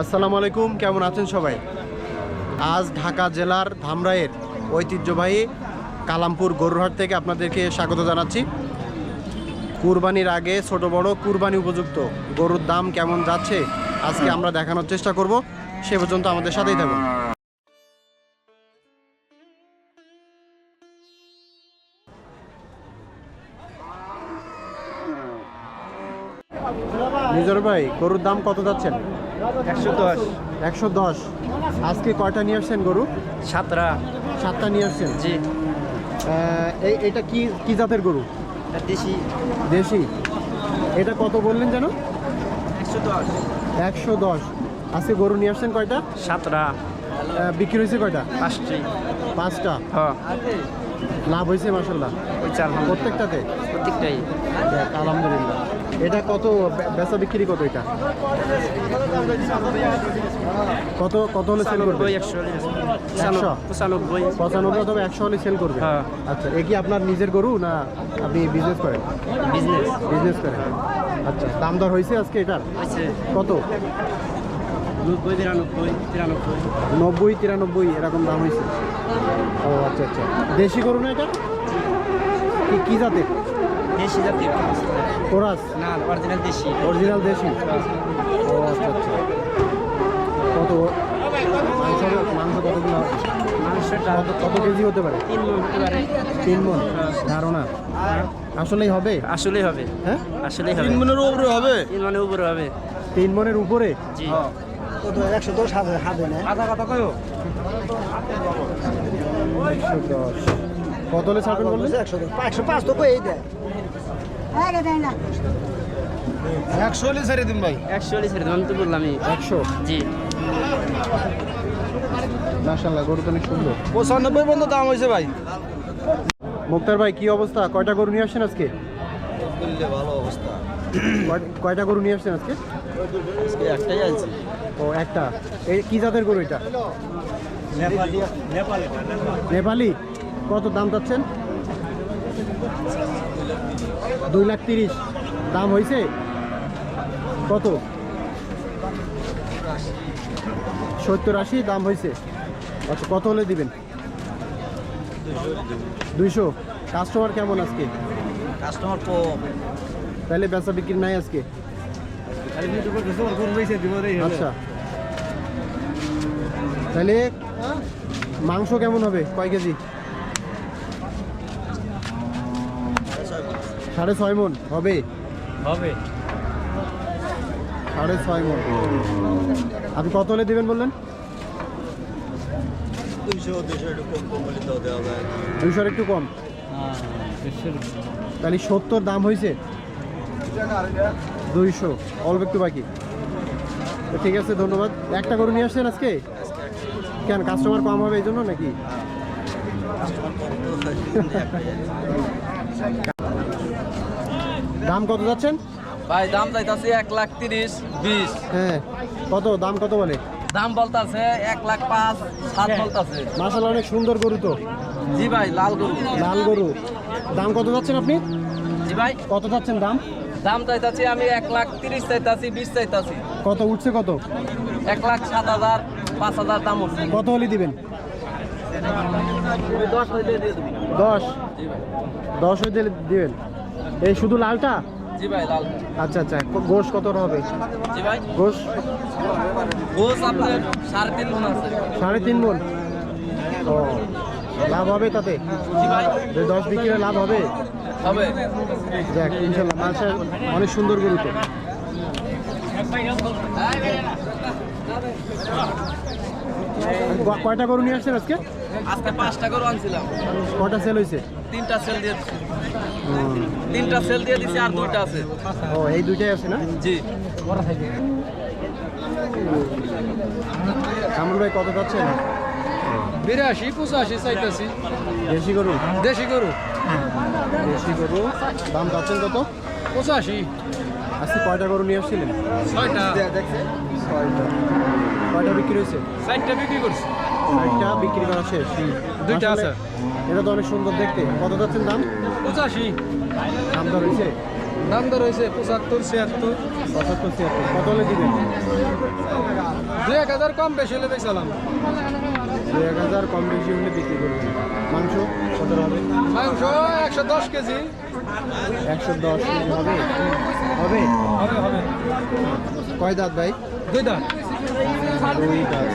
আসসালামু আলাইকুম, কেমন আছেন সবাই? আজ ঢাকা জেলার ধামরাইয়ের ঐতিহ্যবাহী কালামপুর গরুরহাট থেকে আপনাদেরকে স্বাগত জানাচ্ছি। কুরবানির আগে ছোট বড় কুরবানি উপযুক্ত গরুর দাম কেমন যাচ্ছে, আজকে আমরা দেখানোর চেষ্টা করব। সে পর্যন্ত আমাদের সাথেই থাকুন। নিজর ভাই, গরুর দাম কত যাচ্ছেন? একশো দশ। একশো দশ। আজকে কয়টা নিয়ে আসছেন গরু? সাতরা সাতটা নিয়ে আসছেন? জি। এই এটা কি কি জাতের গরু? দেশি। দেশি। এটা কত বললেন যেন? একশো দশ। একশো দশ। আজকে গরু নিয়ে আসছেন কয়টা? সাতরা বিক্রি হয়েছে কয়টা? পাঁচটি। পাঁচটা। হ্যাঁ। লাভ হয়েছে মাসাল্লাহ প্রত্যেকটাতে? প্রত্যেকটাই। যাক, আলহামদুলিল্লাহ। এটা কত? বেচা বিক্রি কত এটা? কত কত হলে সেল করবে? পঁচানব্বই একশো? পঁচানব্বই। পঁচানব্বই অথবা একশো হলে সেল করবে? হ্যাঁ। আচ্ছা এ কি আপনার নিজের গরু না আপনি বিজনেস করেন? বিজনেস বিজনেস করেন। আচ্ছা দাম দর হয়েছে আজকে এটার? কত? নব্বই তিরানব্বই তিরানব্বই। নব্বই তিরানব্বই এরকম দাম হয়েছে। ও আচ্ছা আচ্ছা। দেশি গরু না এটা? কি কি জাতের? দেশি জাতীয় কোরাস না অরিজিনাল দেশি। অরিজিনাল দেশি? ও আচ্ছা আচ্ছা। কত মাংস মাংস কতগুলো? হবে? মাংসটা কত কত কেজি হতে পারে? তিন মন হতে পারে। তিন মন? ধারণা? আসলেই হবে? আসলেই হবে। হ্যাঁ? আসলেই হবে। মনের উপরে হবে? তিন মানে উপরে হবে। তিন মনের উপরে? জি। একশো দশ হাতে হাতে নেয় আধা কথা কয়ো একশো দশ। কত হলে ছাড়বেন বললেন? একশো পাঁচ তো কই দেয়। একশো হলে ছেড়ে দিন ভাই। একশো হলে ছেড়ে দেবো আমি তো বললামই একশো। জি। মাসাল্লাহ গরু তো অনেক সুন্দর। পঁচানব্বই পর্যন্ত দাম হয়েছে ভাই। মুক্তার ভাই কি অবস্থা? কয়টা গরু নিয়ে আসছেন আজকে? ভালো অবস্থা। কয়- কয়টা গরু নিয়ে আসছেন আজকে? একটাই আছে ও একটা। এই কি জাতের গরু এটা? নেপালি। কত দাম চাচ্ছেন? দুই লাখ তিরিশ। দাম হয়েছে কত? সত্তর আশি দাম হয়েছে আচ্ছা কত হলে দিবেন? দুইশো। কাস্টমার কেমন আজকে? কাস্টমার কম। তাহলে বেচা বিক্রি নাই আজকে? আচ্ছা। তাহলে মাংস কেমন হবে? কয় কেজি? সাড়ে ছয় মন হবে? হবে। সাড়ে ছয় মন। আপনি কত হলে দেবেন বললেন? দুইশোর একটু কম তাহলে সত্তর দাম হয়েছে দুইশো। অল্প একটু বাকি। তো ঠিক আছে ধন্যবাদ। একটা করে নিয়ে আসছেন আজকে? কেন কাস্টমার কম হবে এই জন্য নাকি? দাম কত যাচ্ছেন? ভাই দাম চাইতাছি এক লাখ তিরিশ বিশ। হ্যাঁ কত? দাম কত বলে? দাম বলতাছে এক লাখ পাঁচ সাত বলতাছে। মাসাল অনেক সুন্দর গরু তো। জি ভাই লাল গরু। লাল গরু। দাম কত যাচ্ছেন আপনি? জি ভাই। কত যাচ্ছেন দাম? দাম চাইতাছি আমি এক লাখ তিরিশ চাইতাছি বিশ চাইতাছি। কত উঠছে কত? এক লাখ সাত হাজার পাঁচ হাজার দাম উঠছে। কত হলে দিবেন? দশ হইলে দিয়ে দশ। দশ হয়ে দিলে দিবেন? এই শুধু লালটা? জি ভাই লাল। আচ্ছা আচ্ছা গোশ কত হবে? জি ভাই। গোশ? গোস আপনার সাড়ে তিন মন আছে। সাড়ে তিন মন? ও লাভ হবে তাতে? জি ভাই। দশ লাভ হবে? হবে। যাক ইনশাল্লাহ মালসা অনেক সুন্দর গরু তো। কয়টা গরু নিয়ে আসছেন আজকে? আজকে পাঁচটা গরু আনছিলাম। কটা সেল হয়েছে তিনটা সেল দিয়ে দিছি। তিনটা সেল দিয়ে দিছি আর দুইটা আছে। ও এই দুইটাই আছে না? জি। কামরুল ভাই কত যাচ্ছেন বিরাশি পঁচাশি চাইতেছি। দেশি গরু? দেশি গরু। দেশি গরু। দাম যাচ্ছেন কত? পঁচাশি। আজকে কয়টা গরু নিয়ে আসছিলেন? ছয়টা। ছয়টা। কয়টা বিক্রি হয়েছে? চারটা বিক্রি করছি। একটা বিক্রি করা শেষ। দুইটা আছে। এটা তো অনেক সুন্দর দেখতে। কত যাচ্ছেন দাম? পঁচাশি। দাম দর হয়েছে? দাম দর হয়েছে পঁচাত্তর ছিয়াত্তর। পঁচাত্তর ছিয়াত্তর। কত হলে দিবেন? এক হাজার কম বেশি হলে বেচালাম। দুই এক হাজার কম বেশি হলে বিক্রি করবেন। মাংস কত হবে? মাংস একশো দশ কেজি। একশো দশ কেজি হবে? হবে? হবে হবে। কয় দাঁত ভাই? দুই দাম দুই দাঁত।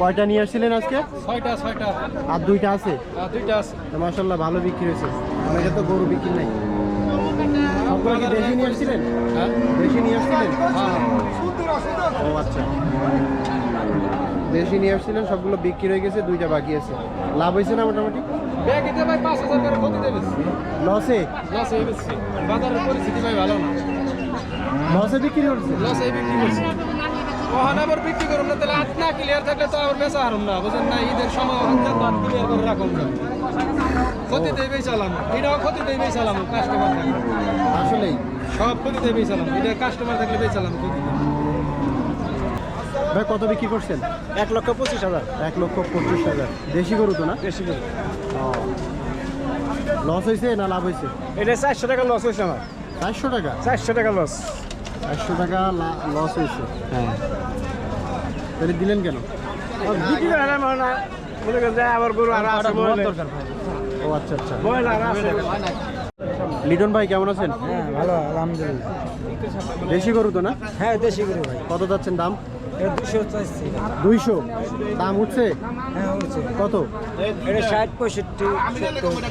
কয়টা নিয়ে আসছিলেন আজকে? ছয়টা ছয়টা। আর দুইটা আছে? দুইটা আছে। মাসাল্লাহ ভালো বিক্রি হয়েছে। অনেকে তো গরু বিক্রি নাই। সবগুলো কি দেশি নিয়ে আসছিলেন? হ্যাঁ। দেশি নিয়ে আসছিলেন? হ্যাঁ ও আচ্ছা। দেশি নিয়ে আসছিলেন সবগুলো বিক্রি হয়ে গেছে দুইটা বাকি আছে। লাভ হয়েছে না মোটামুটি? লসে? হয়ে লসে বিক্রি করছে লস বিক্রি করছি ওখান আবার বিক্রি করুন না তাহলে হাত না ক্লিয়ার থাকলে তো আবার বেচা হারুন না বুঝেন না? ঈদের সময় ওখান থেকে ক্লিয়ার করে রাখুন না। ক্ষতি দেবেই চালাম। এটাও ক্ষতি দেবেই চালাম কাস্টমার থাকলে আসলেই। সব ক্ষতি দেবেই চালাম। এটা কাস্টমার থাকলে বেই চালাম ক্ষতি ভাই কত বিক্রি করছেন? এক লক্ষ পঁচিশ হাজার। এক লক্ষ পঁচিশ হাজার। দেশি গরু তো না? দেশি গরু। লস হয়েছে না লাভ হয়েছে? এটা চারশো টাকা লস হয়েছে আমার। চারশো টাকা? চারশো টাকা লস। চারশো টাকা লস হয়েছে। হ্যাঁ। তাহলে দিলেন কেন? মহিলা ও আচ্ছা আচ্ছা। লিটন ভাই কেমন আছেন? হ্যাঁ ভালো আলহামদুলিল্লাহ। দেশি গরু তো না? হ্যাঁ দেশি গরু ভাই। কত যাচ্ছেন দাম? দুইশো? দাম উঠছে? হ্যাঁ কত? ষাট পঁয়ষট্টি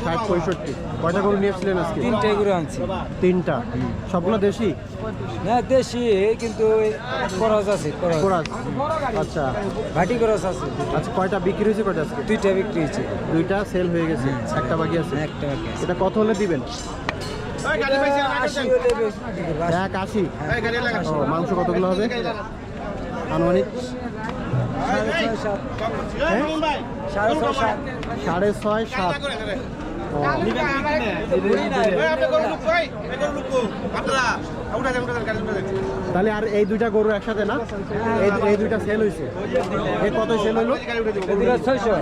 ষাট পঁয়ষট্টি। কয়টা গরু আজকে? তিনটে গরু আনছি। তিনটা? সবগুলো দেশি? হ্যাঁ দেশি কিন্তু খরচ আছে খরচ। আচ্ছা। খরচ আছে। আচ্ছা কয়টা বিক্রি হয়েছে কয়টা আজকে? দুইটা বিক্রি হয়েছে। দুইটা সেল হয়ে গেছে একটা বাকি আছে? একটা বাকি আছে। এটা কত হলে দিবেন। এক আশি? মাংস কতগুলো হবে? আনুমানিক সাড়ে ছয় সাত তাহলে আর এই দুইটা গরু একসাথে না? এই এই দুইটা সেল হয়েছে এই কত সেল ছয়শো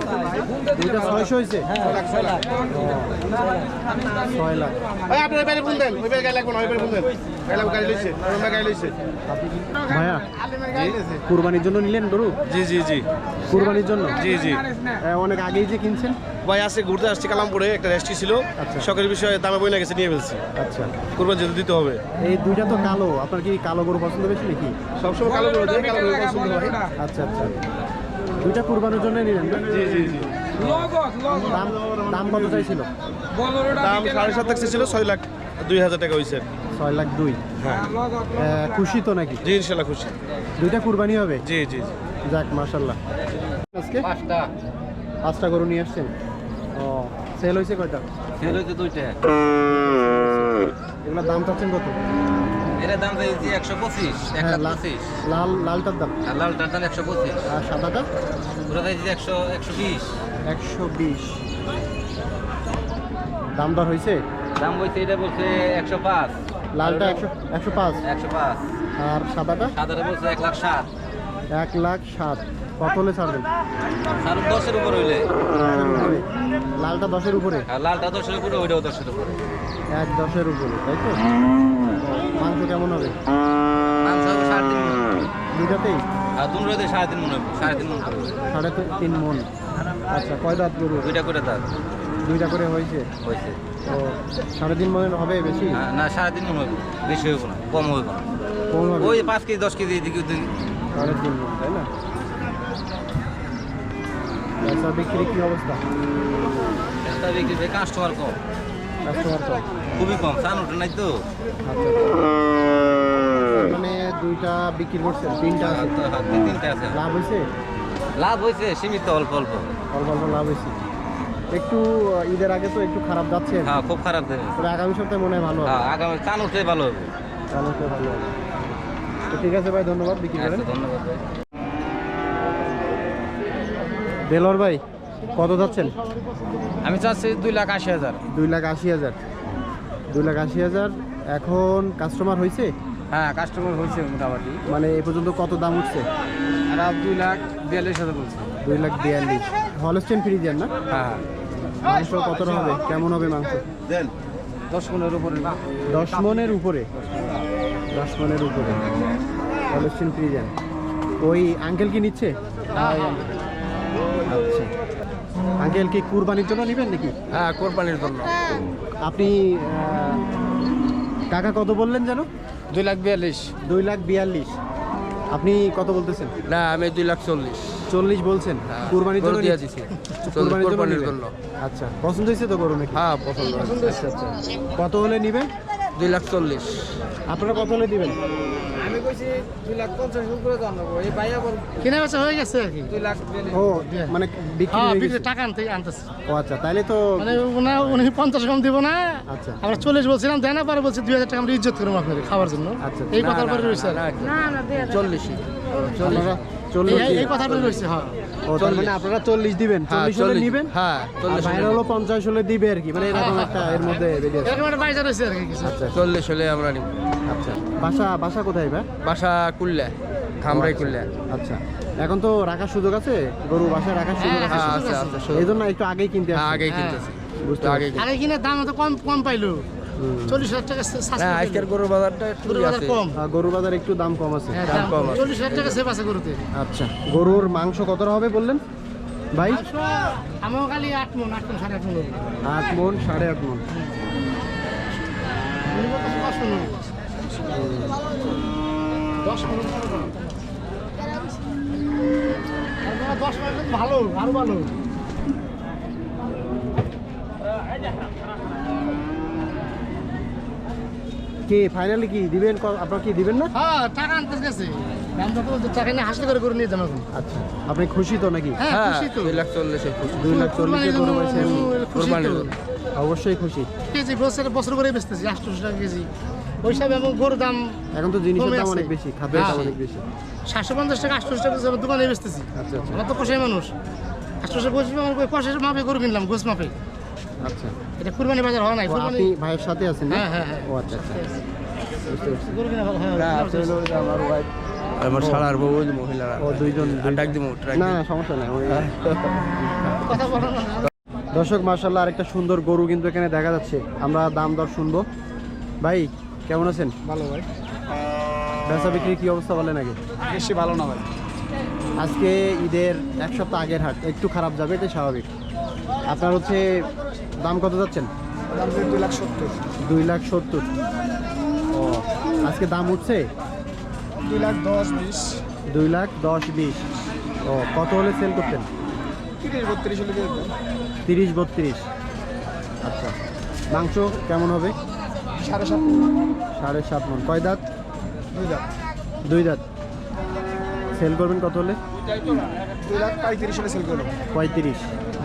দুইটা ছয়শো হয়েছে হ্যাঁ ছয় লাখ। ভাইয়া কুরবানির জন্য নিলেন গরু? জি জি জি। কুরবানির জন্য? জি জি। অনেক আগেই যে কিনছেন? ভাই আজকে ঘুরতে আসছি কালামপুরে একটা রেস্টি ছিল। আচ্ছা। শখের বিষয়ে দামে বই না গেছে নিয়ে ফেলছি। আচ্ছা। কুরবান যেতে দিতে হবে। এই দুইটা তো কালো। আপনার কি কালো গরু পছন্দ বেশি নাকি? সবসময় কালো করে দেয় কালো করে পছন্দ হয়। আচ্ছা আচ্ছা। দুইটা কুরবানির জন্য নিলেন জি জি জি। দাম দাম কত চাইছিল? দাম সাড়ে সাত লাখ ছিল ছয় লাখ দুই হাজার টাকা হয়েছে ছয় লাখ দুই। হ্যাঁ। খুশি তো নাকি? জি ইনশাল্লাহ খুশি। দুইটা কুরবানি হবে? জি জি। জি যাক মাশাল্লাহ। আজকে? পাঁচটা। পাঁচটা গরু নিয়ে আসছেন? ও সেল হয়েছে কয়টা? সেল হয়েছে দুইটা। এগুলোর দাম চাচ্ছেন কত? এটার দাম দিয়েছি একশো পঁচিশ হ্যাঁ, লাখ লাল লালটার দাম? লালটার দাম একশো পঁচিশ। আর সাদাটা? ওটা দিয়েছি একশো একশো বিশ। একশো বিশ। দাম দর হয়েছে? দাম বলছে এটা বলছে একশো পাঁচ। লালটা একশো একশো পাঁচ। একশো পাঁচ। আর সাদাটা? সাদাটা বলছে এক লাখ সাত। এক লাখ সাত। কত হলে ছাড়বেন? দশের উপর হইলে। লালটা দশের উপরে? আর লালটা দশের উপরে ওইটাও দশের উপরে। এক দশের উপরে তাই তো? মাংস কেমন হবে? মাংস হবে সাড়ে তিন মন। দুইটাতেই? সাড়ে তিন মন হবে সাড়ে তিন মন সাড়ে তিন- মন। আচ্ছা কয় দাঁত গরু? দুইটা করে তার দুইটা করে হয়েছে? হয়েছে। তো সাড়ে তিন মনের হবে বেশি? না সাড়ে তিন মন হবে। বেশি হইব না কম হইব না। কম হবে? ওই পাঁচ কেজি দশ কেজি এদিকে ওদিকে। তাই না? আচ্ছা বিক্রি কি অবস্থা? বিক্রি কাস্টমার কম। কাস্টমার খুবই কম চান ওঠে নাই তো। আচ্ছা মানে দুইটা বিক্রি করছেন তিনটা আছে? তিনটা আছে। লাভ হয়েছে? লাভ হয়েছে সীমিত অল্প অল্প। অল্প অল্প লাভ হয়েছে। একটু ঈদের আগে তো একটু খারাপ যাচ্ছে। হ্যাঁ খুব খারাপ তবে আগামী সপ্তাহে মনে হয় ভালো হবে। হ্যাঁ আগামী চান উঠলে ভালো হবে। তাহলে তো ভালো হবে। তো ঠিক আছে ভাই ধন্যবাদ বিক্রি করেন। ধন্যবাদ ভাই। দেলোর ভাই কত যাচ্ছেন? আমি চাচ্ছি দুই লাখ আশি হাজার। দুই লাখ আশি হাজার। দুই লাখ আশি হাজার। এখন কাস্টমার হয়েছে হ্যাঁ কাস্টমার হয়েছে মোটামুটি। মানে এ পর্যন্ত কত দাম উঠছে? আর দুই লাখ বিয়াল্লিশ হাজার বলছে। দুই লাখ বিয়াল্লিশ। হলস্টেন ফ্রিজিয়ান না? হ্যাঁ। মাংস কত হবে? কেমন হবে মাংস? দশ মনের উপরে দশ মনের উপরে? দশ মনের উপরে। হলস্টিন ফ্রিজেন ওই আঙ্কেল কি নিচ্ছে? আচ্ছা। আঙ্কেল কি কুরবানির জন্য নেবেন নাকি? হ্যাঁ কোরবানির জন্য। আপনি কাকা কত বললেন যেন? দুই লাখ বিয়াল্লিশ। দুই লাখ বিয়াল্লিশ। আপনি কত বলতেছেন? না আমি দুই লাখ চল্লিশ। চল্লিশ বলছেন? হ্যাঁ, কুরবানির জন্য গরু দিয়ে দিছি। কুরবানির জন্য। আচ্ছা পছন্দ হয়েছে তো গরু নাকি? হ্যাঁ পছন্দ আচ্ছা আচ্ছা। কত হলে নিবেন? দুই লাখ চল্লিশ। আপনারা কত হলে দিবেন? আমি কইছি দুই লাখ পঞ্চাশ করে জানাব এই ভাই আবার কিনে বেচা হয়ে গেছে আর কি? দুই লাখ ও মানে বিক্রি হ্যাঁ গেছে? টাকা আনতে আনতেছে। ও আচ্ছা তাইলে তো মানে উনি উনি পঞ্চাশ কম দিব না। আচ্ছা। আমরা চল্লিশ বলছিলাম পরে বলছি দুই হাজার টাকা আমরা ইজ্জত করব আপনাকে খাওয়ার জন্য। আচ্ছা। এই কথার পরে রয়েছে আর কি। চল্লিশই। চল্লিশ। এই- এই দিবেন? কথার পরে রয়েছে হ্যাঁ। তার মানে আপনারা চল্লিশ দিবেন হ্যাঁ চল্লিশ হলে চল্লিশ। হ্যাঁ বাইরে হলো পঞ্চাশ হলে দিবে আর কি মানে এরকম একটা এর মধ্যে বেরিয়ে এরকম একটা বাইজা রয়েছে আর কি আচ্ছা চল্লিশ হলে আমরা নিব। আচ্ছা বাসা বাসা কোথায় ভাই বাসা কুল্লা খামরাই কুল্লা। আচ্ছা এখন তো রাখার সুযোগ আছে গরু বাসায় রাখার সুযোগ আছে। হ্যাঁ আছে। এই জন্য একটু আগেই কিনতে কিনতেছি। বুঝতে একটু আগে কিনে দাম তো কম কম পাইলো। চল্লিশ হাজার টাকা হ্যাঁ আজকের গরুর বাজারটা একটু গরুর আছে কম। আহ, গরু বাজার একটু দাম কম আছে হ্যাঁ, দাম দাম কম কম। আছে। চল্লিশ হাজার টাকা সেভ আছে গরুতে। আচ্ছা গরুর মাংস কতটা হবে বললেন? ভাই? খালি আট মন আট মন সাড়ে আট মন। আট মন সাড়ে মন। দশ মন দশ মন মন ভালো আরও ভালো। কি ফাইনালি কি দিবেন? আপনারা কি দিবেন না? হ্যাঁ টাকা আনতে গেছে। টাকা নিয়ে করে করে নিয়ে আচ্ছা আপনি খুশি তো নাকি? হ্যাঁ হ্যাঁ দুই লাখ চল্লিশে খুশি। দুই লাখ চল্লিশে। অবশ্যই খুশি। কেজি বছর বছর করে বেচতেছি আটশোশো টাকা কেজি। ওই হিসাবে এবং গরুর দাম এখন তো জিনিসের দাম অনেক বেশি খাদ্যের দাম হ্যাঁ। অনেক বেশি। সাতশো পঞ্চাশ টাকা আটশোশো টাকা দোকানে বেচতেছি। আচ্ছা আচ্ছা। আমার তো কষাই মানুষ। আটশোশো পঁচিশ আমার মাপে গরু কিনলাম গোস মাপে। আচ্ছা। এটা কুরবানি বাজার হয় নাই কুরবানি আপনি ভাইয়ের সাথে আছেন না? হ্যাঁ হ্যাঁ হ্যাঁ। ও আচ্ছা আচ্ছা। আমার ওয়াইফ আমার শালার বউ মহিলারা। ও দুইজন ডাক দিব ট্রাক না সমস্যা নাই কথা বলো না। দর্শক মার্শাল্লাহ আরেকটা সুন্দর গরু কিন্তু এখানে দেখা যাচ্ছে। আমরা দাম দর শুনব। ভাই কেমন আছেন? ভালো ভাই। বেচা বিক্রির কি অবস্থা বলেন আগে? বেশি ভালো না ভাই। আজকে ঈদের এক সপ্তাহ আগের হাট একটু খারাপ যাবে এটাই স্বাভাবিক। আপনার হচ্ছে দাম কত যাচ্ছেন? দুই লাখ সত্তর। দুই লাখ সত্তর। ও আজকে দাম উঠছে? দুই লাখ দশ বিশ। দুই লাখ দশ বিশ। ও কত হলে সেল করতেন? তিরিশ বত্রিশ হলে তিরিশ বত্রিশ। আচ্ছা মাংস কেমন হবে? সাড়ে সাত সাড়ে সাত মন। কয় দাঁত? দুই লাখ দুই দাঁত। সেল করবেন কত হলে? দুই লাখ পঁয়ত্রিশ হলে সেল করব পঁয়ত্রিশ।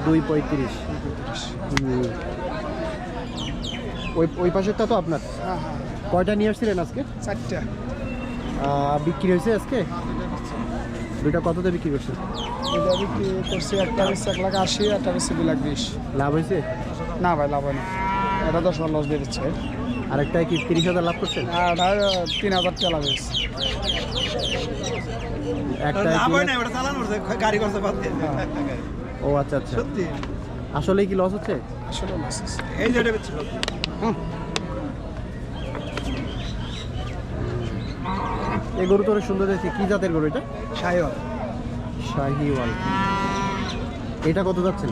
দুই পঁয়ত্রিশ। ওই ওই পাশেরটা তো আপনার? হ্যাঁ হ্যাঁ। কয়টা নিয়ে আসছিলেন আজকে? চারটা। বিক্রি হয়েছে আজকে? দুইটা কততে বিক্রি করছেন এটা বিক্রি করছি একটা বেশি এক লাখ আশি একটা দুই লাখ বিশ। লাভ হয়েছে? না ভাই লাভ হয় না এটা দশ বার লস দিয়ে দিচ্ছে। আরেকটা কি তিরিশ হাজার লাভ করছেন? আর তিন হাজার টাকা লাভ হয়েছে। একটা গাড়ি করতে পারতে ও আচ্ছা আচ্ছা। সত্যি? আসলেই কি লস হচ্ছে? আসলে লস এই যে এটা বেচছিল এই গরু তো অনেক সুন্দর দেখছি। কি জাতের গরু এটা? সায়ন শাহিওয়াল। এটা কত যাচ্ছেন?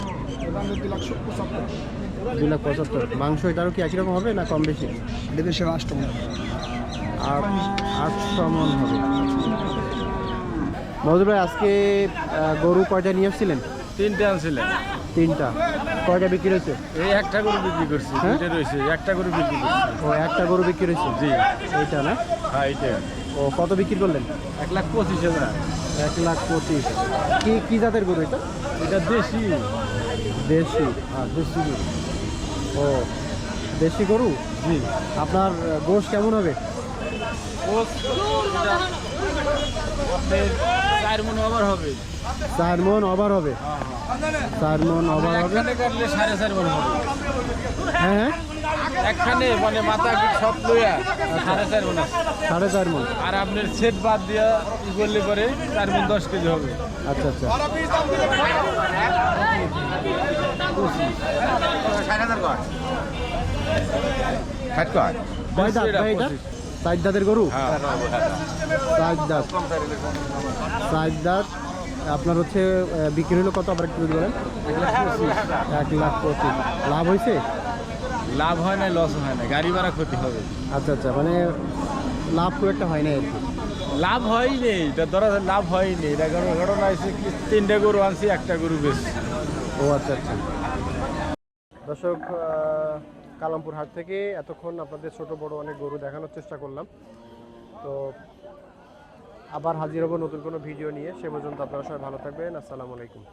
দুই লাখ পঁচাত্তর। মাংস এটারও কি একই রকম হবে না কম বেশি? বিদেশে রাষ্ট্র আট আটশো মন হবে। মধুর ভাই আজকে গরু কয়টা নিয়ে আসছিলেন? তিনটে আনছিলেন। তিনটা। কয়টা বিক্রি হয়েছে? এই একটা গরু বিক্রি করছি হ্যাঁ? দুইটা রয়েছে একটা গরু বিক্রি করছি। ও একটা গরু বিক্রি হয়েছে? জি। এইটা না? হ্যাঁ এইটা। ও কত বিক্রি করলেন? এক লাখ পঁচিশ হাজার। এক লাখ পঁচিশ। কি কি জাতের গরু এটা? এটা দেশি। দেশি আর দেশি গরু। ও দেশি গরু? জি। আপনার গোশ কেমন হবে। চার মন ওভার হবে। চার মন ওভার হবে? চার মন ওভার হবে? করলে সাড়ে চার মন হবে। হ্যাঁ হ্যাঁ। একখানে মানে মাথা সব লইয়া সাড়ে চার মন সাড়ে চার মন আর আপনার সেট বাদ দিয়া ই করলে পরে চার মন দশ কেজি হবে। আচ্ছা আচ্ছা। ষাট কয়? কয়? দাঁত ভাই এটা চার দাঁতের গরু? চার দাঁত চার দাঁত আপনার হচ্ছে বিক্রি হলো কত? আবার একটু বলেন। এক লাখ পঁচিশ। লাভ হয়েছে? লাভ হয় না লস হয় না গাড়ি ভাড়া ক্ষতি হবে। আচ্ছা আচ্ছা মানে লাভ খুব একটা হয় না লাভ হয়নি এটা ধরা লাভ হয়নি এটা ঘটনা- ঘটনা হয়েছে কি তিনটে গরু আনছি একটা গরু বেশি ও আচ্ছা আচ্ছা। দর্শক কালামপুর হাট থেকে এতক্ষণ আপনাদের ছোট বড় অনেক গরু দেখানোর চেষ্টা করলাম। তো আবার হাজির হব নতুন কোনো ভিডিও নিয়ে। সে পর্যন্ত আপনারা সবাই ভালো থাকবেন। আসসালামু আলাইকুম।